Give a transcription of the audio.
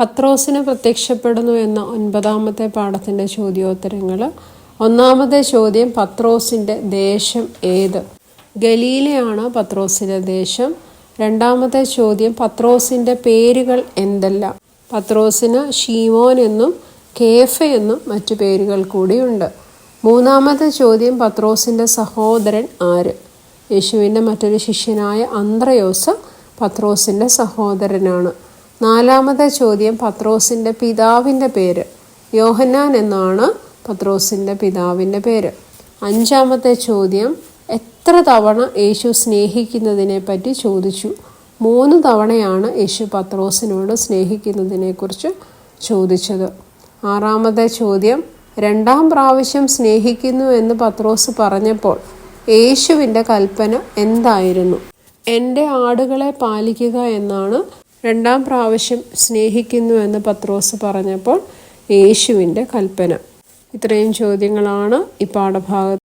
പത്രോസിന് പ്രത്യക്ഷപ്പെടുന്നു എന്ന ഒൻപതാമത്തെ പാഠത്തിന്റെ ചോദ്യോത്തരങ്ങൾ ഒന്നാമത്തെ ചോദ്യം പത്രോസിന്റെ ദേശം ഏത്? ഗലീലയാണ് പത്രോസിന്റെ ദേശം. രണ്ടാമത്തെ ചോദ്യം പത്രോസിന്റെ പേരുകൾ എന്തെല്ലാം? പത്രോസിന് ഷീമോൻ എന്നും കേഫ എന്നും മറ്റു പേരുകൾ കൂടിയുണ്ട്. മൂന്നാമത്തെ ചോദ്യം പത്രോസിന്റെ സഹോദരൻ ആര്? യേശുവിന്റെ മറ്റൊരു ശിഷ്യനായ അന്ത്രയോസ് പത്രോസിന്റെ സഹോദരനാണ്. നാലാമത്തെ ചോദ്യം പത്രോസിന്റെ പിതാവിന്റെ പേര്. യോഹന്നാൻ എന്നാണ് പത്രോസിന്റെ പിതാവിന്റെ പേര്. അഞ്ചാമത്തെ ചോദ്യം എത്ര തവണ യേശു സ്നേഹിക്കുന്നതിനെ പറ്റി ചോദിച്ചു. മൂന്ന് തവണയാണ് യേശു പത്രോസിനോട് സ്നേഹിക്കുന്നതിനെക്കുറിച്ച് ചോദിച്ചത്. ആറാമത്തെ ചോദ്യം രണ്ടാം പ്രാവശ്യം സ്നേഹിക്കുന്നു എന്ന് പത്രോസ് പറഞ്ഞപ്പോൾ യേശുവിന്റെ കൽപ്പന എന്തായിരുന്നു? എന്റെ ആടുകളെ പാലിക്കുക എന്നാണ് രണ്ടാം പ്രാവശ്യം സ്നേഹിക്കുന്നു എന്ന് പത്രോസ് പറഞ്ഞപ്പോൾ യേശുവിന്റെ കൽപ്പന. ഇത്രയും ചോദ്യങ്ങളാണ് ഈ പാഠഭാഗത്ത്